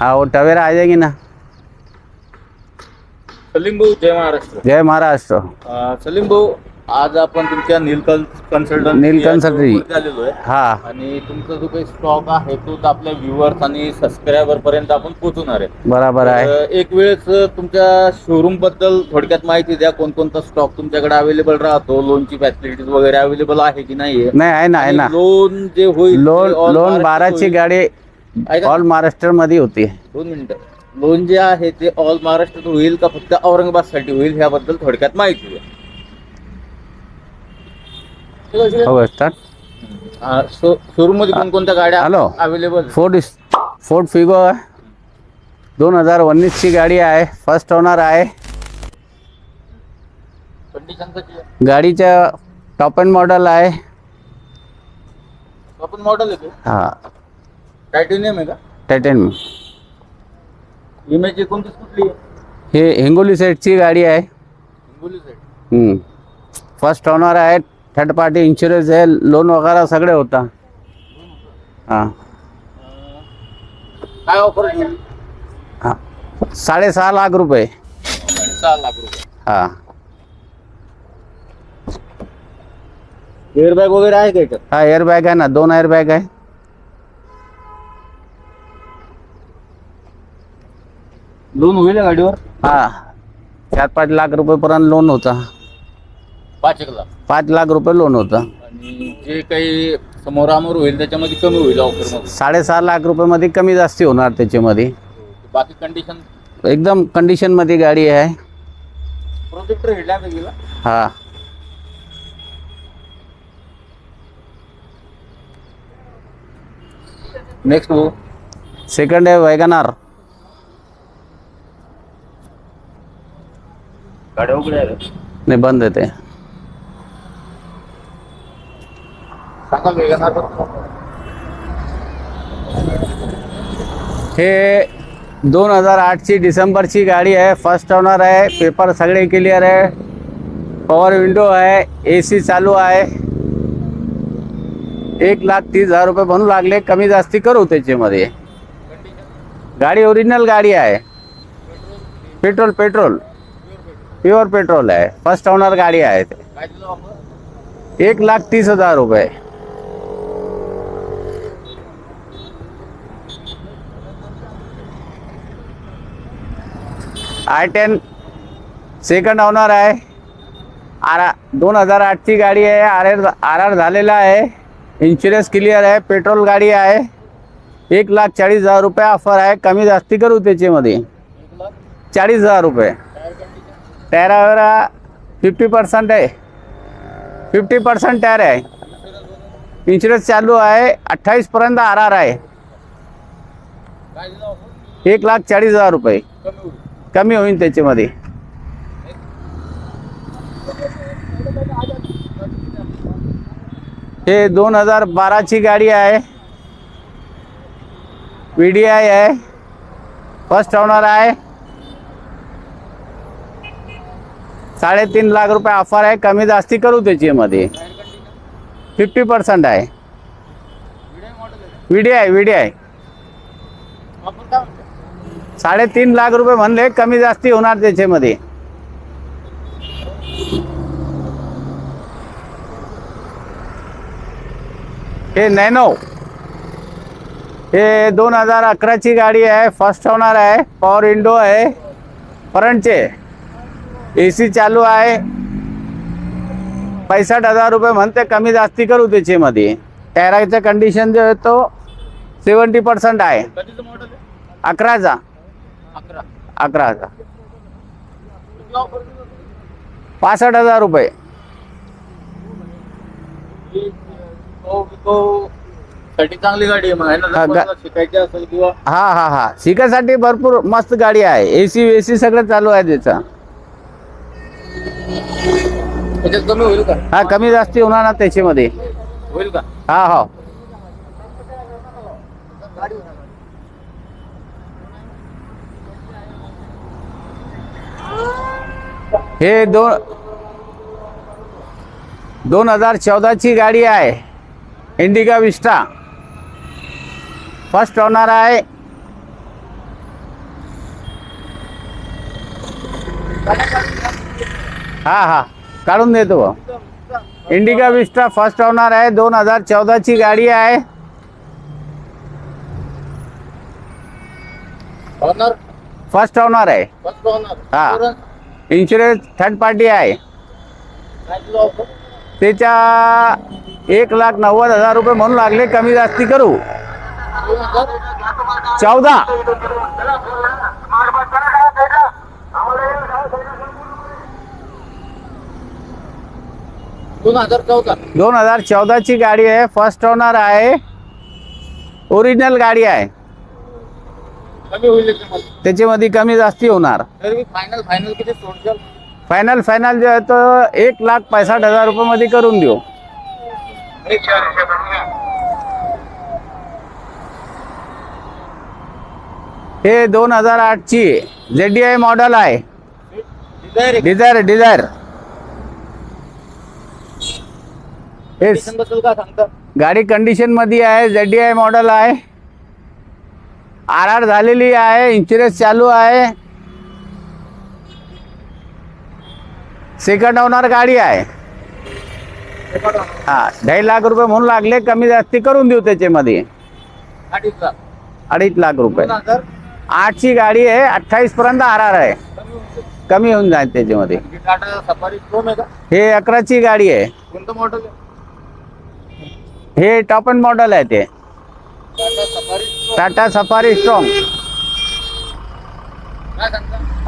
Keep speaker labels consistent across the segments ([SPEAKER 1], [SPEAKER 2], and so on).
[SPEAKER 1] हाँ वो टवेरा आ जाएगी ना.
[SPEAKER 2] सलीम भाऊ जय महाराष्ट्र.
[SPEAKER 1] जय महाराष्ट्र.
[SPEAKER 2] अं, सलीम भाऊ आज आपण तुमच्या नीलकल कन्सल्टंट
[SPEAKER 1] नील.
[SPEAKER 2] आलेलो आहे.
[SPEAKER 1] हा.
[SPEAKER 2] आणि तुमचा जो काही स्टॉक आहे तो आपल्या व्ह्युअर्स आणि सबस्क्रायबर पर्यंत आपण पोहोचवणार आहे.
[SPEAKER 1] बराबर आहे.
[SPEAKER 2] तर एक वेळेस तुमच्या शोरूमबद्दल थोडक्यात माहिती द्या कोणकोणता स्टॉक तुमच्याकडे अवेलेबल राहतो लोनची फॅसिलिटीज वगैरे अवेलेबल आहे की नाहीये?
[SPEAKER 1] नाही आहे ना आहे ना.
[SPEAKER 2] लोन जे होईल
[SPEAKER 1] लोन लोन बाराची. गाडी
[SPEAKER 2] ऐका.
[SPEAKER 1] ऑल महाराष्ट्रमध्ये होती.
[SPEAKER 2] दोन मिनिटं. लोन जे आहे ते ऑल महाराष्ट्रात होईल का फक्त औरंगाबादसाठी होईल ह्याबद्दल थोडक्यात माहिती द्या.
[SPEAKER 1] हो
[SPEAKER 2] मध्ये कोणकोणत्या गाड्या
[SPEAKER 1] hello.
[SPEAKER 2] Available
[SPEAKER 1] Ford Ford Figo दोन हजार उन्नीसची गाडी आहे. फर्स्ट ओनर आहे.
[SPEAKER 2] कंडिशन
[SPEAKER 1] गाडीच्या टॉप अँड मॉडेल आहे.
[SPEAKER 2] आपण मॉडेल येतो
[SPEAKER 1] हा.
[SPEAKER 2] टायटेनियम आहे का?
[SPEAKER 1] टायटन
[SPEAKER 2] इमेज कोणतीच कुठली आहे
[SPEAKER 1] हे? हिंगोली गाडी आहे।
[SPEAKER 2] Hingoli side
[SPEAKER 1] hmm. First owner आहे थर्ड पार्टी इन्शुरन्स आहे लोन वगैरे सगळे होता। हाँ।
[SPEAKER 2] काय ऑफ़र
[SPEAKER 1] हाँ। साडेसहा लाख रुपये।
[SPEAKER 2] सहा लाख रुपये।
[SPEAKER 1] हाँ।
[SPEAKER 2] एअरबॅग वगैरे आहे का याच्यात
[SPEAKER 1] हा एअरबॅग आहे ना दोन एअरबॅग आहे।
[SPEAKER 2] लोन होईल या गाडीवर?
[SPEAKER 1] हा. चार पाच लाख रुपयेपर्यंत लोन होता.
[SPEAKER 2] पाच एक लाख.
[SPEAKER 1] पाच लाख रुपये लोन होतं.
[SPEAKER 2] आणि जे काही समोरामोर होईल त्याच्यामध्ये कमी होईल
[SPEAKER 1] साडेसहा लाख रुपयामध्ये कमी जास्ती होणार त्याच्यामध्ये.
[SPEAKER 2] बाकी कंडिशन
[SPEAKER 1] एकदम कंडिशनमध्ये गाडी आहे.
[SPEAKER 2] प्रोजेक्टर हेडला गेला
[SPEAKER 1] हा.
[SPEAKER 2] नेक्स्ट भाऊ.
[SPEAKER 1] सेकंड आहे वॅगनार.
[SPEAKER 2] गाड्या उघड्या आहेत.
[SPEAKER 1] नाही बंद आहे ते.
[SPEAKER 2] सांगा वेगणार
[SPEAKER 1] हे दोन हजार आठची डिसेंबरची गाडी आहे. फर्स्ट ओनर आहे. पेपर सगळे क्लिअर आहे. पॉवर विंडो आहे. ए सी चालू आहे. एक लाख तीस हजार रुपये बनू लागले. कमी जास्ती करू त्याच्यामध्ये. गाडी ओरिजिनल गाडी आहे. Petrol petrol. प्युअर पेट्रोल आहे. फर्स्ट ओनर गाडी आहे ते. एक लाख तीस हजार रुपये. आय टेन सेकंड ओनर आहे. आर दोन हजार आठची गाडी आहे. आर आर आर आर झालेला आहे. इन्शुरन्स क्लिअर आहे. पेट्रोल गाडी आहे. एक लाख चाळीस हजार रुपये ऑफर आहे. कमी जास्ती करू त्याच्यामध्ये. चाळीस हजार रुपये. टायरावर फिफ्टी पर्सेंट आहे. फिफ्टी पर्सेंट टायर आहे. इन्शुरन्स चालू आहे. अठ्ठावीसपर्यंत आर आर आहे. एक लाख चाळीस हजार रुपये.
[SPEAKER 2] कमी होईल
[SPEAKER 1] त्याच्यामध्ये. हे दोन हजार बाराची गाडी आहे. व्ही डी आय आहे. फर्स्ट ओनर आहे. साडेतीन लाख रुपये ऑफर आहे. कमी जास्ती करू त्याच्यामध्ये. फिफ्टी पर्सेंट आहे.
[SPEAKER 2] व्हिडी आहे
[SPEAKER 1] व्ही
[SPEAKER 2] आहे
[SPEAKER 1] साडेतीन लाख रुपये म्हणले कमी जास्ती होणार त्याच्यामध्ये. हे नॅनो. हे दोन हजार अकराची गाडी आहे. फर्स्ट होणार आहे. पॉवर विंडो आहे. फ्रंटचे ए सी चालू आहे. पैसष्ट हजार रुपये म्हणते कमी जास्ती करू त्याच्यामध्ये टायराचं कंडिशन जो आहे तो सेवन्टी पर्सेंट आहे. अकराचा.
[SPEAKER 2] अकरा.
[SPEAKER 1] अकराचा. पासष्ट हजार रुपये.
[SPEAKER 2] चांगली गाडी आहे
[SPEAKER 1] हा, हा हा शिकायसाठी भरपूर मस्त गाडी आहे. ए सी वेसी सगळं चालू आहे त्याचं.
[SPEAKER 2] कमी
[SPEAKER 1] हा कमी जास्ती होणार ना त्याच्यामध्ये.
[SPEAKER 2] होईल का?
[SPEAKER 1] हा हा. हे दोन दोन हजार चौदा ची गाडी आहे. इंडिका विस्टा फर्स्ट होणार आहे. हा हा. काढून देतो इंडिका विस्टा फर्स्ट ओनर आहे दोन हजार चौदाची गाडी आहे.
[SPEAKER 2] ऑनर
[SPEAKER 1] फर्स्ट ओनर आहे. हा. इन्शुरन्स थर्ड पार्टी आहे? त्याच्या एक लाख नव्वद हजार रुपये म्हणून लागले कमी जास्ती करू. चौदा.
[SPEAKER 2] दोन हजार चौदा.
[SPEAKER 1] दोन हजार चौदाची गाडी आहे. फर्स्ट ओनर आहे. ओरिजिनल गाडी आहे.
[SPEAKER 2] कमी होईल याच्यामध्ये.
[SPEAKER 1] त्याच्यामध्ये कमी जास्ती होणार.
[SPEAKER 2] तर फायनल फायनल किती सोडशाल?
[SPEAKER 1] फायनल फायनल जे आहे तो एक लाख पैसठ हजार रुपये मध्ये करून देऊ हे दोन हजार आठची जेड डी आय मॉडेल आहे.
[SPEAKER 2] डिझायर आहे.
[SPEAKER 1] डिझायर डिझायर
[SPEAKER 2] बद्दल सांगता?
[SPEAKER 1] गाडी कंडिशनमध्ये आहे जेड डी आय मॉडेल आहे. आर आर झालेली आहे इन्शुरन्स चालू आहे. सेकंड ओनर गाडी आहे. हा ढाई लाख रुपये म्हणून लागले कमी जास्ती करून देऊ त्याच्यामध्ये.
[SPEAKER 2] अडीच लाख.
[SPEAKER 1] अडीच लाख रुपये. आठची गाडी आहे अठ्ठावीस पर्यंत आर आर आहे.
[SPEAKER 2] कमी
[SPEAKER 1] होऊन जाईल. त्याच्यामध्ये.
[SPEAKER 2] ही का
[SPEAKER 1] हे अकराची गाडी आहे.
[SPEAKER 2] कोणतं मॉडेल आहे?
[SPEAKER 1] हे टॉप अँड मॉडेल आहे ते.
[SPEAKER 2] Tata Safari Pro
[SPEAKER 1] Tata Safari strong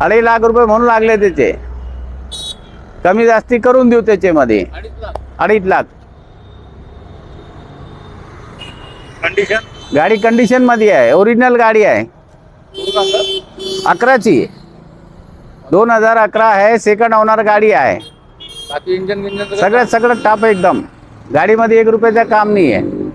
[SPEAKER 1] अडीच लाख रुपये म्हणून लागले त्याचे. कमी जास्ती करून देऊ त्याच्यामध्ये.
[SPEAKER 2] अडीच लाख.
[SPEAKER 1] अडीच लाख.
[SPEAKER 2] कंडिशन
[SPEAKER 1] गाडी कंडिशनमध्ये आहे. ओरिजिनल गाडी आहे. अकराची. दोन हजार अकरा आहे. सेकंड ओनर गाडी आहे. सगळं सगळं टाप एकदम. गाडीमध्ये एक रुपयाचं काम नाही आहे